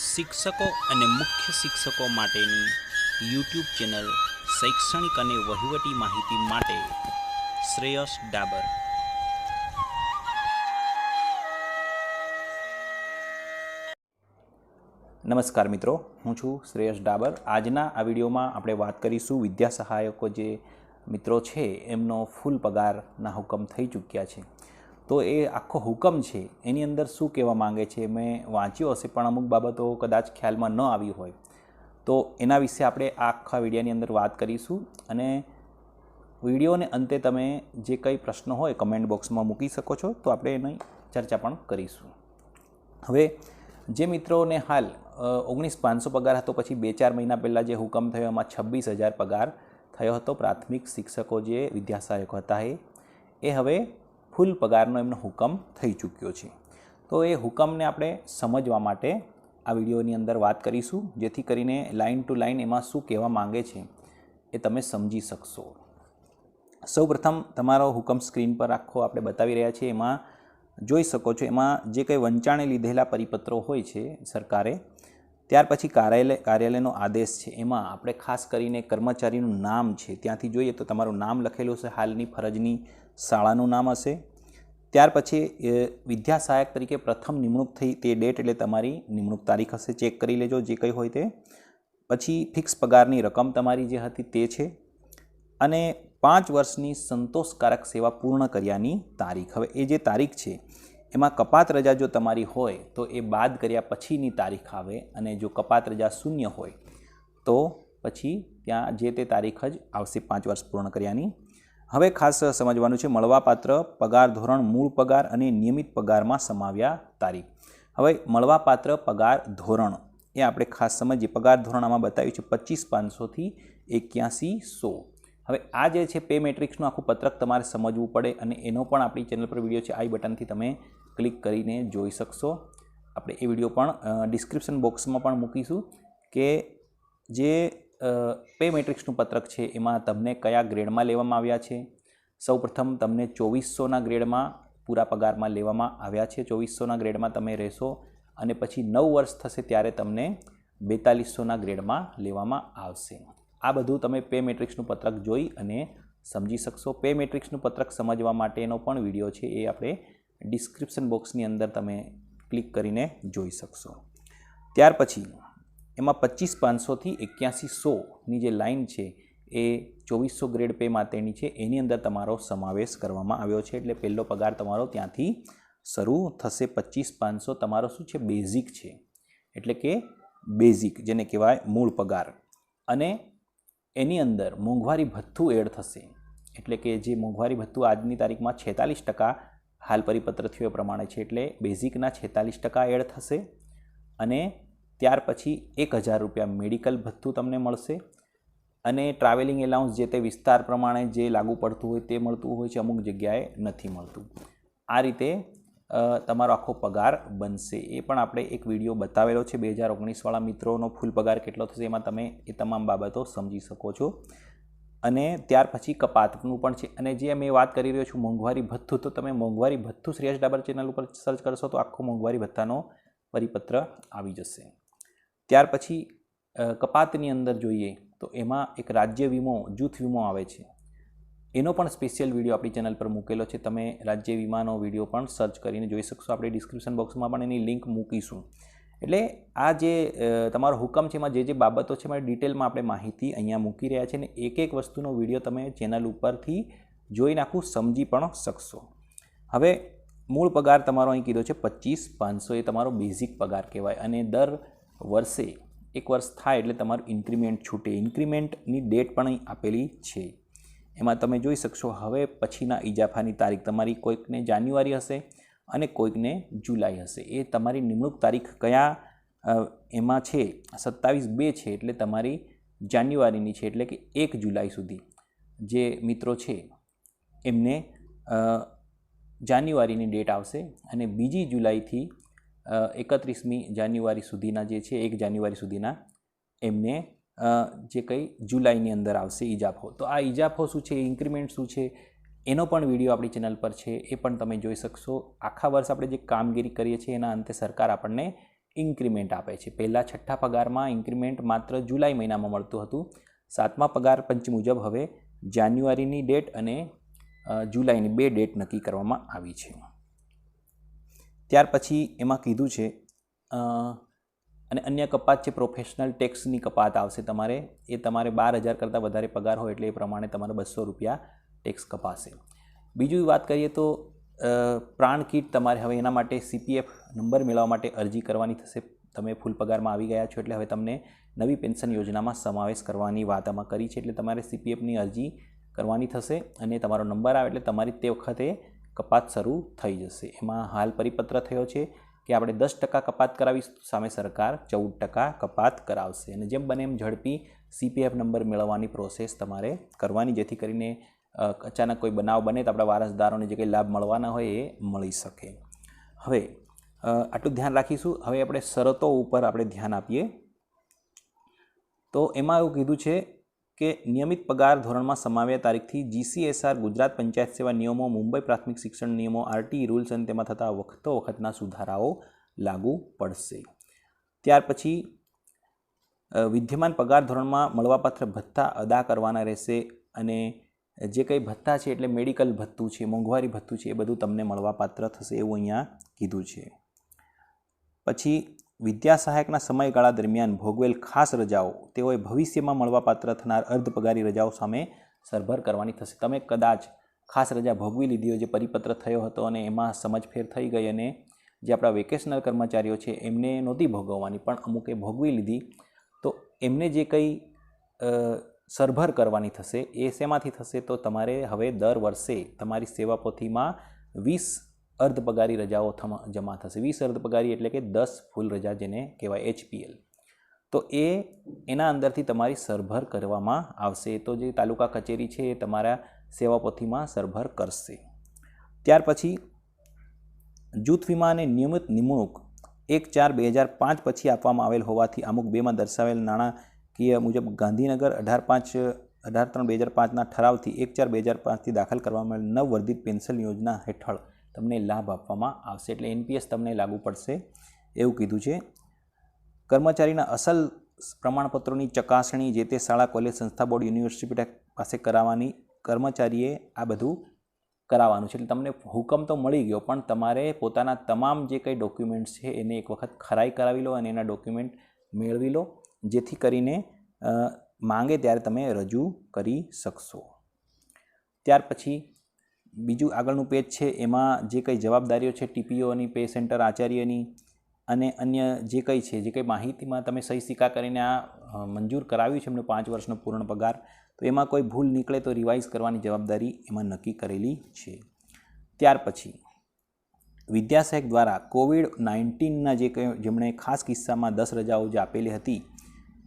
શિક્ષકો અને મુખ્ય શિક્ષકો માટેની યુટ્યુબ ચેનલ શૈક્ષણિક અને વહીવટી માહિતી માટે શ્રેયસ ડાબર. નમસ્કાર મિત્રો, હું છું શ્રેયસ ડાબર. આજના આ વિડીયોમાં આપણે વાત કરીશું વિદ્યા સહાયકો જે મિત્રો છે, એમનો ફૂલ પગારના હુકમ થઈ ચૂક્યા છે. તો એ આખો હુકમ છે, એની અંદર શું કહેવા માંગે છે, મેં વાંચ્યું હશે, પણ અમુક બાબતો કદાચ ખ્યાલમાં ન આવી હોય. તો એના વિશે આપણે આખા વિડીયાની અંદર વાત કરીશું અને વિડીયોને અંતે તમે જે કંઈ પ્રશ્ન હોય કમેન્ટ બોક્સમાં મૂકી શકો છો, તો આપણે એની ચર્ચા પણ કરીશું. હવે, જે મિત્રોને હાલ ઓગણીસ પાંચસો પગાર હતો, પછી બે ચાર મહિના પહેલાં જે હુકમ થયો, એમાં છવ્વીસ હજાર પગાર થયો હતો પ્રાથમિક શિક્ષકો જે વિદ્યાસહાયકો હતા એ. એ હવે ફૂલ પગારનો એમનો હુકમ થઈ ચૂક્યો છે. તો એ હુકમને આપણે સમજવા માટે આ વિડીયોની અંદર વાત કરીશું, જેથી કરીને લાઇન ટુ લાઇન એમાં શું કહેવા માંગે છે એ તમે સમજી શકશો. સૌપ્રથમ તમારો હુકમ સ્ક્રીન પર આખો આપણે બતાવી રહ્યા છીએ. એમાં જોઈ શકો છો, એમાં જે કંઈ વંચાણે લીધેલા પરિપત્રો હોય છે સરકારે, ત્યાર પછી કાર્યાલય, કાર્યાલયનો આદેશ છે. એમાં આપણે ખાસ કરીને કર્મચારીનું નામ છે. ત્યાંથી જોઈએ તો તમારું નામ લખેલું હશે, હાલની ફરજની શાળાનું નામ હશે ત્યાર પછી વિદ્યા સહાયક તરીકે પ્રથમ નિમણૂક થઈ તે ડેટ એટલે તમારી નિમણૂક તારીખ હશે. ચેક કરી લેજો જે કંઈ હોય તે. પછી ફિક્સ પગારની રકમ તમારી જે હતી તે છે. અને પાંચ વર્ષની સંતોષકારક સેવા પૂર્ણ કર્યાની તારીખ. હવે એ જે તારીખ છે, એમાં કપાત રજા જો તમારી હોય, તો એ બાદ કર્યા પછીની તારીખ આવે અને જો કપાત રજા શૂન્ય હોય, તો પછી ત્યાં જે તે તારીખ જ આવશે પાંચ વર્ષ પૂર્ણ કર્યાની હવે ખાસ સમજવાનું છે, મળવાપાત્ર પગાર ધોરણ મૂળ પગાર અને નિયમિત પગારમાં સમાવ્યા તારીખ. હવે મળવાપાત્ર પગાર ધોરણ એ આપણે ખાસ સમજીએ. પગાર ધોરણ આમાં બતાવ્યું છે પચીસ પાંચસોથી એક્યાસી સો. હવે આ જે છે પે મેટ્રિક્સનું આખું પત્રક તમારે સમજવું પડે અને એનો પણ આપણી ચેનલ પર વીડિયો છે, આઈ બટનથી તમે ક્લિક કરીને જોઈ શકશો. આપણે એ વીડિયો પણ ડિસ્ક્રિપ્શન બોક્સમાં પણ મૂકીશું કે જે પે મેટ્રિક્સનું પત્રક છે, એમાં તમને કયા ગ્રેડમાં લેવામાં આવ્યા છે? સૌપ્રથમ તમને ચોવીસોના ગ્રેડમાં પૂરા પગારમાં લેવામાં આવ્યા છે ચોવીસોના ગ્રેડમાં તમે રહેશો અને પછી નવ વર્ષ થશે ત્યારે તમને બેતાલીસોના ગ્રેડમાં લેવામાં આવશે. આ બધું તમે પે મેટ્રિક્સનું પત્રક જોઈ અને સમજી શકશો. પે મેટ્રિક્સનું પત્રક સમજવા માટેનો પણ વીડિયો છે, એ આપણે ડિસ્ક્રિપ્શન બોક્સની અંદર તમે ક્લિક કરીને જોઈ શકશો. ત્યાર પછી એમાં પચીસ પાંચસોથી એક્યાસી સોની જે લાઇન છે, એ ચોવીસો ગ્રેડ પે માટેની છે. એની અંદર તમારો સમાવેશ કરવામાં આવ્યો છે. એટલે પહેલો પગાર તમારો ત્યાંથી શરૂ થશે. પચીસ પાંચસો તમારો શું છે? બેઝિક છે. એટલે કે બેઝિક, જેને કહેવાય મૂળ પગાર. અને એની અંદર મોંઘવારી ભથ્થું એડ થશે. એટલે કે જે મોંઘવારી ભથ્થું આજની તારીખમાં છેતાલીસ ટકા હાલ પરિપત્ર થયો એ પ્રમાણે છે. એટલે બેઝિકના છેતાલીસ ટકા એડ થશે. અને ત્યાર પછી એક હજાર રૂપિયા મેડિકલ ભથ્થું તમને મળશે. અને ટ્રાવેલિંગ એલાઉન્સ જે તે વિસ્તાર પ્રમાણે જે લાગુ પડતું હોય તે મળતું હોય છે, અમુક જગ્યાએ નથી મળતું. આ રીતે તમારો આખો પગાર બનશે. એ પણ આપણે એક વીડિયો બતાવેલો છે બે હજાર ઓગણીસવાળા મિત્રોનો. ફૂલ પગાર કેટલો થશે એમાં તમે એ તમામ બાબતો સમજી શકો છો. અને ત્યાર પછી કપાતનું પણ છે. અને જે મેં વાત કરી રહ્યો છું, મોંઘવારી ભથ્થું, તો તમે મોંઘવારી ભથ્થું શ્રેયસ ડાબર ચેનલ ઉપર સર્ચ કરશો તો આખો મોંઘવારી ભથ્થાનો પરિપત્ર આવી જશે. ત્યાર પછી કપાતની અંદર જોઈએ તો એમાં એક રાજ્ય વીમો, જૂથ વીમો આવે છે. એનો પણ સ્પેશિયલ વીડિયો આપણી ચેનલ પર મૂકેલો છે. તમે રાજ્ય વીમાનો વીડિયો પણ સર્ચ કરીને જોઈ શકશો. આપણે ડિસ્ક્રિપ્શન બોક્સમાં પણ એની લિંક મૂકીશું. એટલે આ જે તમારો હુકમ છે, એમાં જે જે બાબતો છે, એમાં ડિટેલમાં આપણે માહિતી અહીંયા મૂકી રહ્યા છે અને એક એક વસ્તુનો વીડિયો તમે ચેનલ ઉપરથી જોઈ નાખું, સમજી પણ શકશો. હવે, મૂળ પગાર તમારો અહીં કીધો છે પચીસ પાંચસો એ તમારો બેઝિક પગાર કહેવાય. અને દર વર્ષે એક વર્ષ થાય એટલે તમારું ઇન્ક્રીમેન્ટ છૂટે. ઇન્ક્રીમેન્ટની ડેટ પણ અહીં આપેલી છે. એમાં તમે જોઈ શકશો, હવે પછીના ઇજાફાની તારીખ તમારી કોઈકને જાન્યુઆરી હશે અને કોઈકને જુલાઈ હશે. એ તમારી નિમણૂક તારીખ કયા એમાં છે? સત્તાવીસ બે છે એટલે તમારી જાન્યુઆરીની છે એટલે કે એક જુલાઈ સુધી. જે મિત્રો છે, એમને જાન્યુઆરીની ડેટ આવશે અને બીજી જુલાઈથી એકત્રીસમી જાન્યુઆરી સુધીના જે છે, એક જાન્યુઆરી સુધીના એમને જે કંઈ જુલાઈની અંદર આવશે ઇજાફો તો આ ઇજાફો શું છે, ઇન્ક્રીમેન્ટ શું છે, એનો પણ વીડિયો આપણી ચેનલ પર છે, એ પણ તમે જોઈ શકશો. આખા વર્ષ આપણે જે કામગીરી કરીએ છીએ, એના અંતે સરકાર આપણને ઇન્ક્રીમેન્ટ આપે છે. પહેલાં છઠ્ઠા પગારમાં ઇન્ક્રીમેન્ટ માત્ર જુલાઈ મહિનામાં મળતું હતું. સાતમા પગાર પંચ મુજબ હવે જાન્યુઆરીની ડેટ અને જુલાઈની બે ડેટ નક્કી કરવામાં આવી છે. ત્યાર પછી એમાં કીધું છે અને અન્ય કપાત છે પ્રોફેશનલ ટેક્સની કપાત આવશે તમારે. એ તમારે બાર હજાર કરતાં વધારે પગાર હોય એટલે એ પ્રમાણે તમારે બસો રૂપિયા ટેક્સ કપાશે. બીજું વાત કરીએ તો પ્રાણ કીટ તમારે હવે એના માટે સીપીએફ નંબર મેળવવા માટે અરજી કરવાની થશે. તમે ફૂલ પગારમાં આવી ગયા છો એટલે હવે તમને નવી પેન્શન યોજનામાં સમાવેશ કરવાની વાત આમાં કરી છે એટલે તમારે સીપીએફની અરજી કરવાની થશે અને તમારો નંબર આવે એટલે તમારી તે વખતે કપાત શરૂ થઈ જશે. એમાં હાલ પરિપત્ર થયો છે કે આપણે દસ ટકા કપાત કરાવીશું, સામે સરકાર ચૌદ ટકા કપાત કરાવશે. અને જેમ બને એમ ઝડપી સીપીએફ નંબર મેળવવાની પ્રોસેસ તમારે કરવાની, જેથી કરીને અચાનક કોઈ બનાવ બને તો આપણા વારસદારોને જે કંઈ લાભ મળવાના હોય એ મળી શકે. હવે આટલું ધ્યાન રાખીશું. હવે આપણે શરતો ઉપર આપણે ધ્યાન આપીએ. તો એમાં એવું કીધું છે કે નિયમિત પગાર ધોરણમાં સમાવ્યા તારીખથી જીસીએસઆર ગુજરાત પંચાયત સેવા નિયમો, મુંબઈ પ્રાથમિક શિક્ષણ નિયમો, આરટી રૂલ્સ અને તેમાં થતા વખતો વખતના સુધારાઓ લાગુ પડશે. ત્યાર પછી વિદ્યમાન પગાર ધોરણમાં મળવાપાત્ર ભથ્થા અદા કરવાના રહેશે અને જે કંઈ ભથ્થા છે, એટલે મેડિકલ ભથ્થું છે, મોંઘવારી ભથ્થું છે, એ બધું તમને મળવાપાત્ર થશે એવું અહીંયા કીધું છે. પછી વિદ્યા સહાયકના સમયગાળા દરમિયાન ભોગવેલ ખાસ રજાઓ તેઓએ ભવિષ્યમાં મળવાપાત્ર થનાર અર્ધપગારી રજાઓ સામે સરભર કરવાની થશે. તમે કદાચ ખાસ રજા ભોગવી લીધી જે પરિપત્ર થયો હતો અને એમાં સમજફેર થઈ ગઈ અને જે આપણા વેકેશનલ કર્મચારીઓ છે એમને નહોતી ભોગવવાની પણ અમુકે ભોગવી લીધી, તો એમને જે કંઈ સરભર કરવાની થશે એ શેમાંથી થશે? તો તમારે હવે દર વર્ષે તમારી સેવા પોથીમાં વીસ અર્ધ પગારી રજાઓ જમા થશે. વીસ અર્ધ પગારી એટલે કે દસ ફૂલ રજા જેને કહેવાય એચપીએલ. તો એ એના અંદરથી તમારી સરભર કરવામાં આવશે. તો જે તાલુકા કચેરી છે એ તમારા સેવાપોથીમાં સરભર કરશે. ત્યાર પછી જૂથ વીમા અને નિયમિત નિમણૂક એક ચાર બે હજાર પાંચ પછી આપવામાં આવેલ હોવાથી અમુક બેમાં દર્શાવેલ નાણાકીય મુજબ ગાંધીનગર અઢાર પાંચ અઢાર ત્રણ બે હજાર પાંચના ઠરાવથી એક ચાર બે હજાર પાંચથી દાખલ કરવામાં આવેલ નવ વર્ધિત પેન્શન યોજના હેઠળ તમને લાભ આપવામાં આવશે. એટલે એનપીએસ તમને લાગુ પડશે. એવું કીધું છે. કર્મચારીના અસલ પ્રમાણપત્રોની ચકાસણી જે તે શાળા, કોલેજ, સંસ્થા, બોર્ડ, યુનિવર્સિટી પાસે કરાવવાની કર્મચારીએ આ બધું કરાવવાનું છે. એટલે તમને હુકમ તો મળી ગયો, પણ તમારે પોતાના તમામ જે કંઈ ડોક્યુમેન્ટ્સ છે એને એક વખત ખરાઈ કરાવી લો અને એના ડોક્યુમેન્ટ મેળવી લો, જેથી કરીને માંગે ત્યારે તમે રજૂ કરી શકશો. ત્યાર પછી બીજું આગળનું પેજ છે, એમાં જે કંઈ જવાબદારીઓ છે, ટીપીઓની, પે સેન્ટર આચાર્યની અને અન્ય જે કંઈ છે, જે કંઈ માહિતીમાં તમે સહી સિક્કા કરીને આ મંજૂર કરાવ્યું છે, એમનો પાંચ વર્ષનો પૂર્ણ પગાર, તો એમાં કોઈ ભૂલ નીકળે તો રિવાઇઝ કરવાની જવાબદારી એમાં નક્કી કરેલી છે. ત્યાર પછી વિદ્યાસહાયક દ્વારા કોવિડ નાઇન્ટીનના જે કંઈ જેમણે ખાસ કિસ્સામાં દસ રજાઓ જે આપેલી હતી,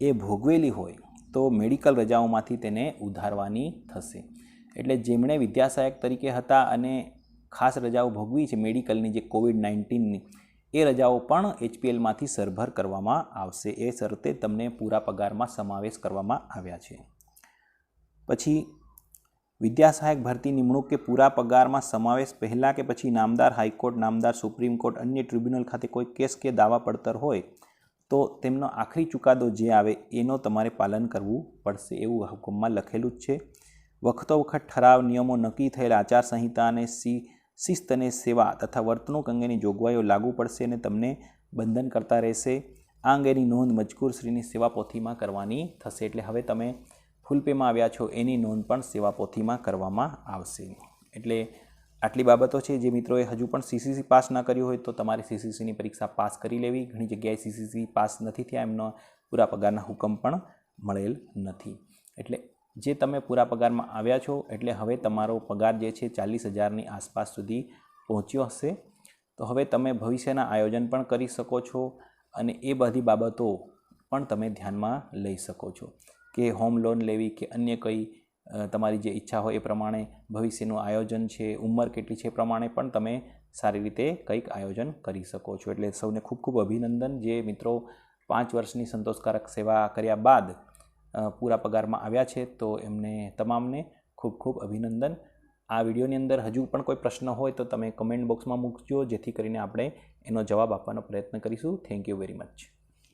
એ ભોગવેલી હોય તો મેડિકલ રજાઓમાંથી તેને ઉધારવાની થશે. એટલે જેમણે વિદ્યાસહાયક તરીકે હતા અને ખાસ રજાઓ ભોગવી છે, મેડિકલની જે કોવિડ નાઇન્ટીનની, એ રજાઓ પણ એચપીએલમાંથી સરભર કરવામાં આવશે. એ શરતે તમને પૂરા પગારમાં સમાવેશ કરવામાં આવ્યા છે. પછી, વિદ્યાસહાયક ભરતી નિમણૂક કે પૂરા પગારમાં સમાવેશ પહેલાં કે પછી નામદાર હાઈકોર્ટ, નામદાર સુપ્રીમ કોર્ટ, અન્ય ટ્રિબ્યુનલ ખાતે કોઈ કેસ કે દાવા પડતર હોય, તો તેમનો આખરી ચુકાદો જે આવે એનો તમારે પાલન કરવું પડશે એવું હુકમમાં લખેલું જ છે. વખતો વખત ઠરાવ નિયમો નક્કી થયેલા આચારસંહિતા અને સી, શિસ્ત અને સેવા તથા વર્તણૂક અંગેની જોગવાઈઓ લાગુ પડશે અને તમને બંધન કરતા રહેશે. આ અંગેની નોંધ મજકૂરશ્રીની સેવા પોથીમાં કરવાની થશે. એટલે હવે તમે ફૂલ પેમાં આવ્યા છો, એની નોંધ પણ સેવા પોથીમાં કરવામાં આવશે. એટલે આટલી બાબતો છે જે મિત્રોએ હજુ પણ સીસીસી પાસ ન કર્યું હોય તો તમારે સીસીસીની પરીક્ષા પાસ કરી લેવી. ઘણી જગ્યાએ સીસીસી પાસ નથી થયા, એમનો પૂરા પગારના હુકમ પણ મળેલ નથી. એટલે જે તમે પૂરા પગારમાં આવ્યા છો, એટલે હવે તમારો પગાર જે છે ચાલીસ હજારની આસપાસ સુધી પહોંચ્યો હશે. તો હવે તમે ભવિષ્યના આયોજન પણ કરી શકો છો અને એ બધી બાબતો પણ તમે ધ્યાનમાં લઈ શકો છો કે હોમ લોન લેવી કે અન્ય કંઈ તમારી જે ઈચ્છા હોય એ પ્રમાણે ભવિષ્યનું આયોજન છે, ઉંમર કેટલી છે એ પ્રમાણે પણ તમે સારી રીતે કંઈક આયોજન કરી શકો છો. એટલે સૌને ખૂબ ખૂબ અભિનંદન. જે મિત્રો પાંચ વર્ષની સંતોષકારક સેવા કર્યા બાદ પૂરા પગારમાં આવ્યા છે, તો એમને તમામને ખૂબ ખૂબ અભિનંદન. આ વિડીયોની અંદર હજુ પણ કોઈ પ્રશ્ન હોય તો તમે કમેન્ટ બોક્સમાં મૂકજો, જેથી કરીને આપણે એનો જવાબ આપવાનો પ્રયત્ન કરીશું. Thank you very much